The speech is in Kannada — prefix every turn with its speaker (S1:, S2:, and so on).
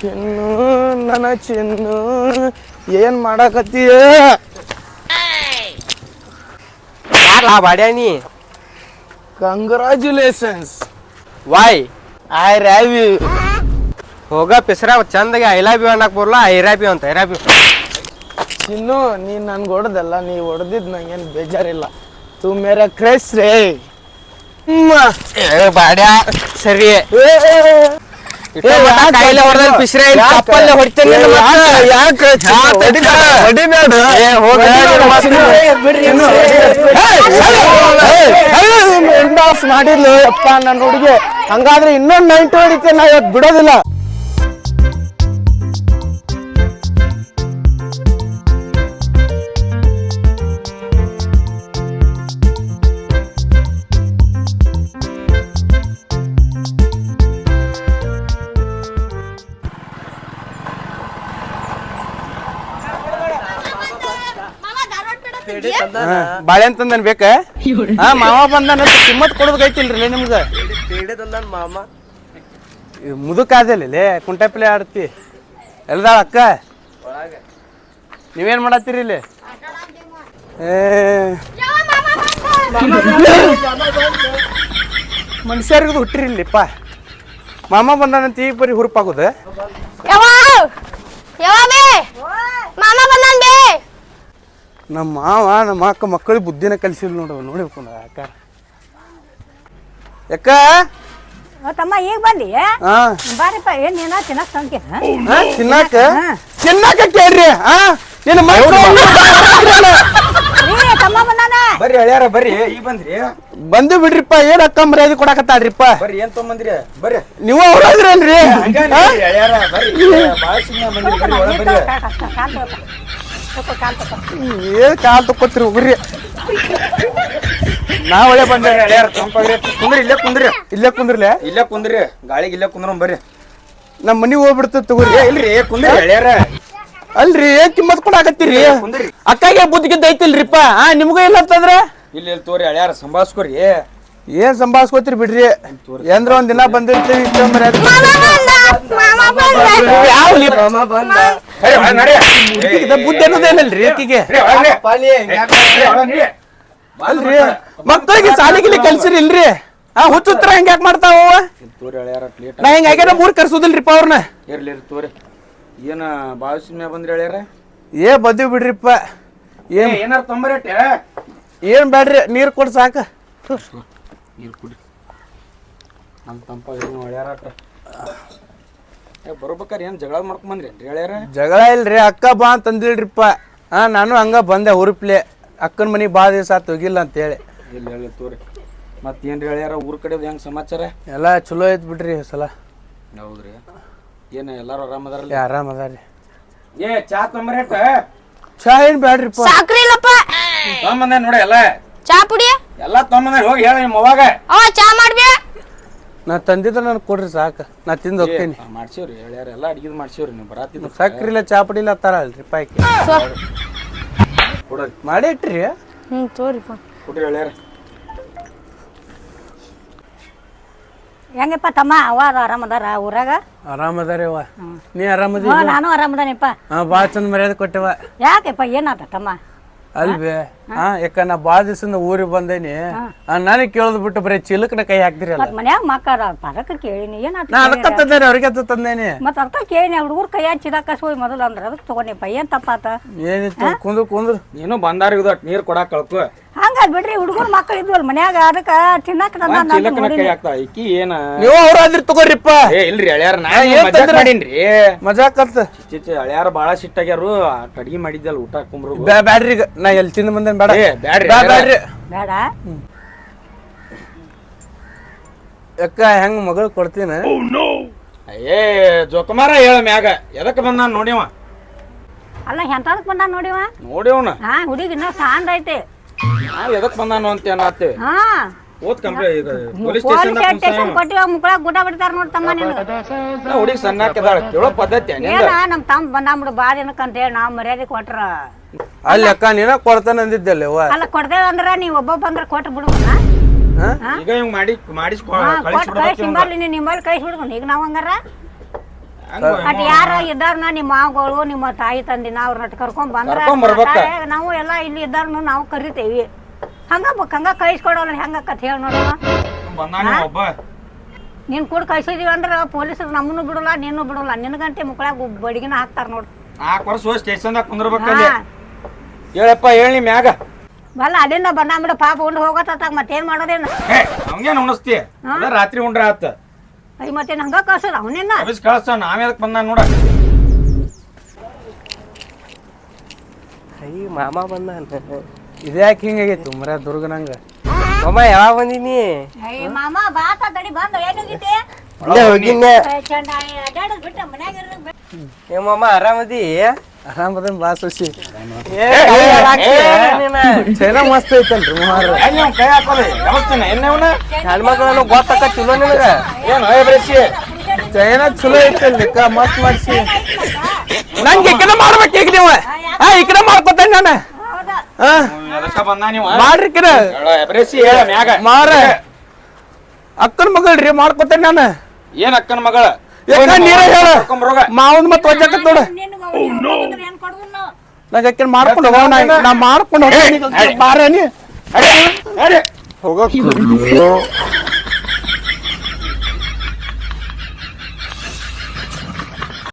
S1: ಚಿನ್ನು ನನ್ನ ಚಿನ್ನು ಏನ್ ಮಾಡಾಕತ್ತೀಯ?
S2: ಯಾರ ಬಾಡ್ಯಾನಿ?
S1: ಕಂಗ್ರಾಚುಲೇಷನ್ಸ್
S2: ವಾಯ್
S1: ಐ ರ್ಯಾವ್ ಯು
S2: ಹೋಗ ಪಿಸ್ರ ಚಂದಗೆ ಐ ಲವ್ ಯು ಅನ್ನಕ್ ಬರಲ್ಲ ಐ ರ್ಯಾಪ್ ಯು ಅಂತ ಐ ರ್ಯಾಪ್ ಯು
S1: ಚಿನ್ನು ನೀನ್ ನನ್ಗೆ ಹೊಡೆದಲ್ಲ ನೀ ಹೊಡೆದಿದ್ ನಂಗೇನು ಬೇಜಾರಿಲ್ಲ. ತು ಮೇರ ಕ್ರೇಸ್ ರೇ.
S2: ಬಾಡ್ಯಾ ಸರಿ.
S1: ಮಾಡಿದ್ಲು ಅಪ್ಪ ನನ್ನ ಹುಡುಗಿ ಹಂಗಾದ್ರೆ ಇನ್ನೊಂದ್ ನೈಂಟಿ ಹೊಡಿತೇನೆ ನಾ ಬಿಡೋದಿಲ್ಲ ಬಾಳೆ ಅಂತಂದನ್ ಬೇಕ? ಹಾ ಮಾವ ಬಂದನ ಕಿಮ್ಮತ್ ಕೊಡೋದ್ ಐತಿಲ್ರಿ ನಿಮ್ಗ?
S2: ಮಾಮ
S1: ಇದು ಮುದುಕಾದಲ್ಲಿ ಕುಂಟೆಪ್ಲೆ ಆಡ್ತಿ. ಎಲ್ದಾಳ ಅಕ್ಕ? ನೀವೇನ್ ಮಾಡತ್ತೀರಿ ಇಲ್ಲಿ? ಏ. ಮನುಷ್ಯರಿಗೂ ಹುಟ್ಟಿರಿ ಇಲ್ಲಿಪ್ಪ ಮಾಮ ಬಂದಾನಂತ ಈಗ ಬರೀ ಹುರುಪಾಗೋದು.
S3: ಯಾವ ಯಾವ ಬೇ! ಮಾಮ
S1: ನಮ್ಮ ಮಾವ ನಮ್ಮ ಅಕ್ಕ ಮಕ್ಕಳಿಗೆ ಬುದ್ಧಿನ ಕಲಿಸಿಲ್ಲ ನೋಡು ನೋಡಿ ಅಕ್ಕ. ಯಾಕ
S4: ಓ ತಮ್ಮ ಈಗ ಬಂದಿ?
S1: ಹಾ
S4: ಬಾರಿಪ್ಪ ಏನ್ ನೀನ ತಿನ್ನಕ್ ತಂಕಿ
S1: ತಿನ್ನಾಕ ತಿನ್ನಾಕ ಕೇಳ್ರಿ ಹಾ? ನಿನ್ನ ಮಕ್ಕಳು
S4: ರೀ ತಮ್ಮ ಬಂದಾನ?
S5: ಬರ್ರಿ ಹಳ್ಯಾರ ಬರ್ರಿ. ಈಗ ಬಂದ್ರಿ?
S1: ಬಂದು ಬಿಡ್ರಿಪ್ಪ ಏನ್ ಅಕ್ಕ ಮರ್ಯಾದೆ ಕೊಡಕತ್ತಾಡ್ರಿಪ್ಪ
S5: ಬರ್ರಿ ಏನ್ ತೊಗೊಂಬಂದ್ರಿ ಬರ್ರಿ.
S1: ನೀವು ಅವ್ರದ್ರಲ್ರಿ
S5: ಹಂಗಾರಿ ಬರ್ರಿ. ಸುಮ್ಮನೆ ಬಂದ್ರಿ ಬರ್ರಿ ಒಳಗ್ ಬರ್ರಿ
S1: ಏನ್ ಕಾಲ್ ತಕ್ಕೊತ್ರಿ ಹೋಗ್ರಿ? ನಾ ಒಳ್ಳೆ ಬಂದೆ.
S5: ಹಳ್ಯಾರ ತಂಪಾಗ್ರಿ ಕುಂದ್ರಿ ಇಲ್ಲೇ ಕುಂದ್ರಿ
S1: ಇಲ್ಲೇ ಕುಂದ್ರಲೆ?
S5: ಇಲ್ಲೇ ಕುಂದ್ರಿ ಗಾಳಿಗೆ ಇಲ್ಲೇ ಕುಂದ್ರ ಬರ್ರಿ.
S1: ನಮ್ಮ ಮನಿ ಹೋಗ್ಬಿಡ್ತದ ತಗೋರಿ.
S5: ಇಲ್ರಿ ಕುಂದ್ರಿ ಹಳ್ಯಾರ
S1: ಅಲ್ರಿ ಏನ್ ಕಿಮ್ಮತ್ ಕೂಡ
S5: ಕುಂದ್ರಿ.
S1: ಅಕ್ಕಗೆ ಬುದ್ಧಿಗಿದ್ದ ಐತಿಲ್ರಿಪ್ಪ? ಆ ನಿಮ್ಗೂ ಇಲ್ಲ ಅಂತಂದ್ರ?
S5: ಇಲ್ಲಿ ಇಲ್ಲಿ ತೋರಿ ಹಳ್ಯಾರ ಸಂಭಾಸ್ಕೋರಿ.
S1: ಏನ್ ಸಂಭಾಸ್ಕೋತಿರಿ ಬಿಡ್ರಿ? ಏನ್ರ ಒಂದ್ ದಿನ ಬಂದಿರ್ತೀವಿ ಯಾವ ಬುದ್ಧಿ ಅನ್ನೋದೇನಲ್ರಿ ಆಕಿಗೆ. ಅಲ್ರಿ. ಮಕ್ಕಳಿಗೆ ಸಾಲಿಗಿಲಿ ಕಲ್ಸಿರಿ ಇಲ್ರಿ ಆ ಹುಚ್ಚುತ್ರ ಹೆಂಗ್ ಯಾಕೆ ಮಾಡ್ತಾವ ನಾ ಹಿಂಗ ಆಗ್ಯಾರ ಮೂರ್ ಕರ್ಸೋದಿಲ್ರಿಪ್ಪ ಅವ್ರನ್ನ
S5: ಇರ್ಲಿ ತೋರಿ. ಏನ ಬಾಳ ಸುಮ್ಮನೆ ಬಂದ್ರಿ ಹೇಳ್ಯಾರ
S1: ಏ ಬದ್ದಿ ಬಿಡ್ರಿಪ್ಪ.
S5: ಏ
S1: ಏನ್
S5: ಏನಾರ ತೊಂಬರಟ್ಟೆ
S1: ಏನ್ ಬೇಡ್ರಿ ನೀರ್ ಕೊಡ್ ಸಾಕ.
S5: ನೀರು ಕುಡಿ. ನಮ್ಮ ತಂಪಾಗಿ ಹಳ್ಯಾರಾಟ ಏ ಬರ್ಬೇಕಾರೆ ಏನು ಜಗಳ ಮಾಡ್ಕೊಂಡ್ ಬಂದ್ರಿ ಹಳ್ಯಾರ?
S1: ಜಗಳ ಇಲ್ರಿ ಅಕ್ಕ ಬಾ ಅಂತಂದಿಲ್ರಿಪ್ಪ. ಹಾ ನಾನು ಹಂಗ ಬಂದೆ ಹುರುಪ್ಲೆ. ಅಕ್ಕನ ಮನೆಗೆ ಬಾ ದಿವಸ ತೋಗಿಲ್ಲ ಹೋಗಿಲ್ಲ ಅಂತೇಳಿ
S5: ಇಲ್ಲಿ ಹೇಳಿ ತೋರಿ. ಮತ್ತೇನ್ರಿ ಹೇಳ್ಯಾರ? ಊರ್ ಕಡೆ ಹೆಂಗ್ ಸಮಾಚಾರ?
S1: ಎಲ್ಲ ಚಲೋ ಐತ್ ಬಿಡ್ರಿ ಈ ಸಲ.
S5: ಹೌದ್ರಿ. ಏನು ಎಲ್ಲಾರು ಆರಾಮದಾರಲ್ಲ
S1: ಆರಾಮದಾರಿ ಆರಾಮ್ ಅದಾರಿ
S5: ಏ ಚಾ ತೊಂಬರೇಟ
S1: ಚಾ ಏನ್ ಬ್ಯಾಡ್ರಿಪ್ಪ.
S3: ಸಾಕ್ರಿ ಇಲ್ಲಪ್ಪ.
S5: ತಗೊಂಬಂದೆ ನೋಡಿ ಎಲ್ಲ.
S3: ಚಾ ಪುಡಿ?
S5: ಎಲ್ಲ ತೊಂಬಂದ ಹೋಗಿ ಹೇಳ ನಿಮ್ಮ ಅವಾಗ
S3: ಅವ ಚಾ ಮಾಡ್ಬೇ
S1: ನಾ ತಂದಿದ್ರೆ ನನಗೆ ಕೊಡ್ರಿ ಸಾಕು. ನಾ ತಿಂದು ಹೋಗ್ತೀನಿ.
S5: ಮಾಡ್ಸೀವ್ರಿ ಹೇಳ್ಯಾರ ಎಲ್ಲ ಅಡಿಗೆ ಮಾಡ್ಸೀವ್ರಿ ನೀವು ಬರಾತಿದ್ದು
S1: ಸಕ್ರಿಲ್ಲ ಚಾ ಇಲ್ಲ ತರ ಅಲ್ರಿ ಪಾಯ್ಕಿ.
S5: ಕೊಡ್ರಿ
S1: ಮಾಡಿ ಇಟ್ರಿ
S3: ಹ್ಮ್ ತೋರಿಪ್ಪ
S5: ಕೊಡ್ರಿ ಹೇಳ್ಯಾರ
S4: ಹೆಂಗಪ್ಪ ತಮ್ಮ ಆರಾಮದಾರ ಊರಾಗ?
S1: ಆರಾಮದಾರಿ ಅವ ಅವ್ವ. ನೀ ಆರಾಮದಿ
S4: ಹ್ಞೂ ನಾನು ಆರಾಮದಾನಪ್ಪ
S1: ಹಾ ಭಾಳ ಚಂದ ಮರ್ಯಾದೆ ಕೊಟ್ಟವ
S4: ಯಾಕೆಪ್ಪ ಏನಾತ ತಮ್ಮ?
S1: ಅಲ್ವೇ? ಹಾ. ಯಾಕ ನಾ ಬಾಳ್ ದಿವಸದಿಂದ ಊರಿಗೆ ಬಂದೇನಿ. ನನಗೆ ಕೇಳದ್ ಬಿಟ್ಟು ಬರೀ ಚಿಲಕನ ಕೈ ಹಾಕ್ತಿರಲ್ಲ
S4: ಮತ್ ಮನ್ಯಾಗ ಮಕ್ಕಳ ಪರಕ ಕೇಳಿನಿ ಏನಾತ
S1: ನಾ ಅದಕ್ಕ ತಂದೇನೆ ಅವ್ರಿಗೆ ಅಂತ ತಂದೇನಿ.
S4: ಮತ್ ಅದಕ್ಕ ಕೇಳಿನಿ ಹುಡುಗರು ಕೈಯಾಗ ಚಿದಾಕ ಹೋಗಿ ಮೊದಲು ಅಂದ್ರೆ ಅದಕ್ಕೆ ತಗೊಂಡಿಪ್ಪ ಏನ್ ತಪ್ಪಾತ?
S1: ಏನಿತ್ತು? ಕುಂದ್ರು ಕುಂದ್ರು.
S5: ನೀನು ಬಂದಾರ ನೀರ್ ನೀರು ಕೊಡಾಕ್ ಕಳ್ಕೊ.
S4: ಹಂಗ ಬಿಡ್ರಿ ಹುಡುಗರು ಮಕ್ಕಳು ಇದ್ವಲ್ ಮನ್ಯಾಗ ಅದಕ್ಕ ತಿನ್ನಕ
S5: ಒಂದ್ ಚಿಲಕನ ಕೈ ಹಾಕ್ತಾ ಈಕಿ ಏನ?
S1: ನೀವು ಅವ್ರಾದ್ರಿ ತಗೋರಿಪ್ಪ.
S5: ಏ ಇಲ್ರಿ ಅಳ್ಯಾರ ನಾ
S1: ಏನ್
S5: ಮಜಾಕ್
S1: ತಂದ್ರಿ?
S5: ಮಾಡೀನ್ರಿ?
S1: ಮಜಾಕ್ ಅಂತ.
S5: ಚಿಚ್ಚಿ ಹಳ್ಯಾರ ಬಾಳ ಸಿಟ್ಟಾಗ್ಯಾರು ಅಡಿಗೆ ಮಾಡಿದ್ದಲ್ಲ ಊಟ ಕುಂಬ್ರು
S1: ಬ್ಯಾ ಬ್ಯಾಡ್ರಿ ಈಗ. ನಾ ಎಲ್ಲಿ ತಿಂದ ಬಂದೇನ್ ಬೇಡ.
S5: ಏ, ಬ್ಯಾಡ್ರಿ,
S1: ಬ್ಯಾ-
S5: ಬ್ಯಾಡ.
S1: ಬ್ಯಾಡ್ರಿ.
S4: ಬೇಡ.
S1: ಅಕ್ಕ ಹೆಂಗ್ ಮಗಳು ಕೊಡ್ತೀನ?
S5: ಏ ಜೋಕುಮಾರ ಹೇಳ ಮ್ಯಾಗ. ಎದಕ್ ಬಂದಾನ ನೋಡ್ಯವ
S4: ಅಲ್ಲ ಎಂತದಕ್ ಬಂದ ನೋಡಿವ
S5: ನೋಡ್ಯವನ
S4: ಹಾ ಹುಡುಗಿ ಇನ್ನೂ ಸಾಂದ್ ಐತಿ.
S5: ಎದಕ್ ಬಂದಾನು ಅಂತ ಅನ್ನತ್ತೇವೆ
S4: ಹಾ.
S5: ಓದ್ ಕಂಪ್ಲೀಟ್ ಈಗ. ಪೊಲೀಸ್
S4: ಪೊಲೀಸ್
S5: ಸ್ಟೇಷನ್
S4: ಸ್ಟೇಷನ್ ಕೊಟ್ಟಿವ ಮುಕ್ಕಳ ಗುಡ ಬಿಡ್ತಾರ ನೋಡ್ತಮ್ಮ ನೀನು.
S5: ಹುಡುಗಿ ಸಣ್ಣಾಕದಾಳ ಕೇಳೋ ಪದ್ಧತಿ
S4: ಏನ ನಮ್ ತಮ್ಮ ಬಂದಾಂಬಿಡು ಬಾ ದಿನಕ್ಕೆ ಅಂತ ಹೇಳಿ ನಾವ್ ಮರ್ಯಾದೆ ಕೊಟ್ರ.
S1: ಅಲ್ಲಿ ಅಕ್ಕ ನೀನ ಕೊಡ್ತಾನ ಅಂದಿದ್ದಲ್ಲ
S4: ಅಲ್ಲ ಕೊಡ್ದೇವ ಅಂದ್ರ ನೀವ್ ಒಬ್ಬ ಬಂದ್ರ ಕೊಟ್ಟು ಬಿಡುವನ
S5: ಈಗ ಹಿಂಗ್ ಮಾಡಿ ಮಾಡಿಸ್
S4: ಕೊಟ್ಟು ನಿಮ್ಮಲ್ಲಿ
S5: ಕಳಿಸ್ಬಿಡ್ಬೇಕು
S4: ನಿಂಬಲ್ಲಿ ನೀನ್ ನಿಂಬಲ್ಲಿ ಕಳಿಸಿ ಬಿಡ್ಕೊಂಡು. ಈಗ ನಾವ್ ಹಂಗಾರ ಅಟ್ ಯಾರ ಇದ್ದಾರನ ನಿಮ್ಮ ಮಾವಗಳು ನಿಮ್ಮ ತಾಯಿ ತಂದಿನ ಅವ್ರನ್ನ ಕರ್ಕೊಂಡ್ ಬಂದ್ರ
S5: ಕರ್ಕೊಂಡ್ ಬರ್ಬೇಕ.
S4: ಮಾತಾಡಿ ನಾವು ಎಲ್ಲ ಇಲ್ಲಿ ಇದ್ದಾರನು ನಾವು ಕರಿತೇವಿ. ಹಂಗ ಬ- ಹಂಗ ಕಳಿಸ್ಕೊಡೋಲ್ಲ ಹೆಂಗ ಕತ್ ಹೇಳಿ ನೋಡೋಣ
S5: ಬಂದಾನ ಒಬ್ಬ.
S4: ನೀನ್ ಕೂಡ ಕಳ್ಸಿದೀವಿ ಅಂದ್ರ ಪೊಲೀಸರು ನಮ್ಮನ್ನು ಬಿಡಲ್ಲ ನೀನು ಬಿಡಲ್ಲ ನಿನಗಂತೆ ಮುಕ್ಕಳಾಗ ಬಡಿಗಿನ ಹಾಕ್ತಾರ ನೋಡ್.
S5: ನಾಲ್ಕು ವರ್ಷ ಹೋಗಿ ಸ್ಟೇಷನ್ದಾಗ ಕುಂದ್ರಬೇಕಲ್ಲಿ
S4: ಹಾ.
S5: ಹೇಳಪ್ಪ ಹೇಳಿ ಮ್ಯಾಗ.
S4: ಬಲ್ಲ ಅಲ್ಲಿಂದ ಬಂದ ಬಿಡ ಪಾಪ ಉಂಡು ಹೋಗತ್ತಾಗ ಮತ್ತೇನ್ ಮಾಡೋದೇನು?
S5: ಹೇ ಅವಂಗೇನ್ ಉಣಿಸ್ತಿ? ಅದ ರಾತ್ರಿ ಉಂಡ್ರ ಆತ.
S4: ಅಯ್ಯ ಮತ್ತೇನ್ ಹಂಗ ಕಳ್ಸೋದ ಅವನೇನ?
S5: ಅವಿಸ್ ಕಳಿಸ್ತಾವ ನಾವ್ ಯಾಕೆ ಬಂದ ನೋಡ.
S2: ಅಯ್ಯ ಮಾಮ ಬಂದ
S1: ಇದ್ಯಾಕೆ ಹಿಂಗಾಗೈತಿ ಮರ ದುರ್ಗನಂಗ?
S2: ಮಾಮ ಯಾವಾಗ ಬಂದಿನಿ?
S4: ಅಯ್ಯ ಮಾಮ ಬಾತ ತಡಿ ಬಂದ ಏನಾಗೈತಿ
S2: ಇಲ್ಲೇ ಹೋಗಿನ್ನೆ
S4: ಚಂಡ ಅಡ್ಡಾಡದ್ ಬಿಟ್ಟ ಮನ್ಯಾಗ ಇರೋದ್ ಬಿಟ್ಟ.
S2: ಏ ಮಾಮ ಆರಾಮದಿ?
S1: ಆರಾಮದನ್ ಬಾ ಸುಶಿ
S2: ಏ, ಕೈ.
S1: ಚೈನಾ ಮಸ್ತ್ ಐತಲ್ರಿ
S5: ಅವ್ನ್ ಕೈ ಹಾಕೋದು ಯಾವಸ್ತಾನ ಎಣ್ಣೆವನ
S2: ಹೆಣ್ಮಕ್ಳನ್ನು ಗೊತ್ತಾಕತ್ತಿಲ್ಲ ನಿನಗ.
S5: ಏನ್ ಅಯ್ಯ ಬರೀಸಿ
S1: ಚೈನಾ ಚಲೋ ಐತಲ್ರಿ ಅಕ್ಕ ಮಸ್ತ್ ಮಾಡ್ಸಿ.
S2: ನಂಗೆ ಈ ಕಡೆ ಮಾಡ್ಬೇಕು ಈಗ ನೀವು. ಹಾ ಈ ಕಡೆ ಮಾಡ್ಕೊತೇನೆ ನಾನು.
S1: ಹಾ ಮಾಡ್ರಿ
S5: ಹೇಳ ಎಬ್ರೆಸಿ ಹೇಳ ಮ್ಯಾಗ.
S1: ಮಾರ ಅಕ್ಕನ ಮಗಳ್ರಿ ಮಾಡ್ಕೊತೇನೆ ನಾನು.
S5: ಏನ್ ಅಕ್ಕನ ಮಗಳ?
S1: ನೀರ ಹೇಳ?
S5: ಕರ್ಕೊಂಬರೋಗ
S1: ಮಾವನ್ ಮತ್ತೆ ವಜ್ಜಾಕತ್ ನೋಡ. ನಂಗೆ ಮಾಡ್ಕೊಂಡು ಹೋಗೋಣ ನಾ. ಮಾಡ್ಕೊಂಡು. ಹೋಗೋ.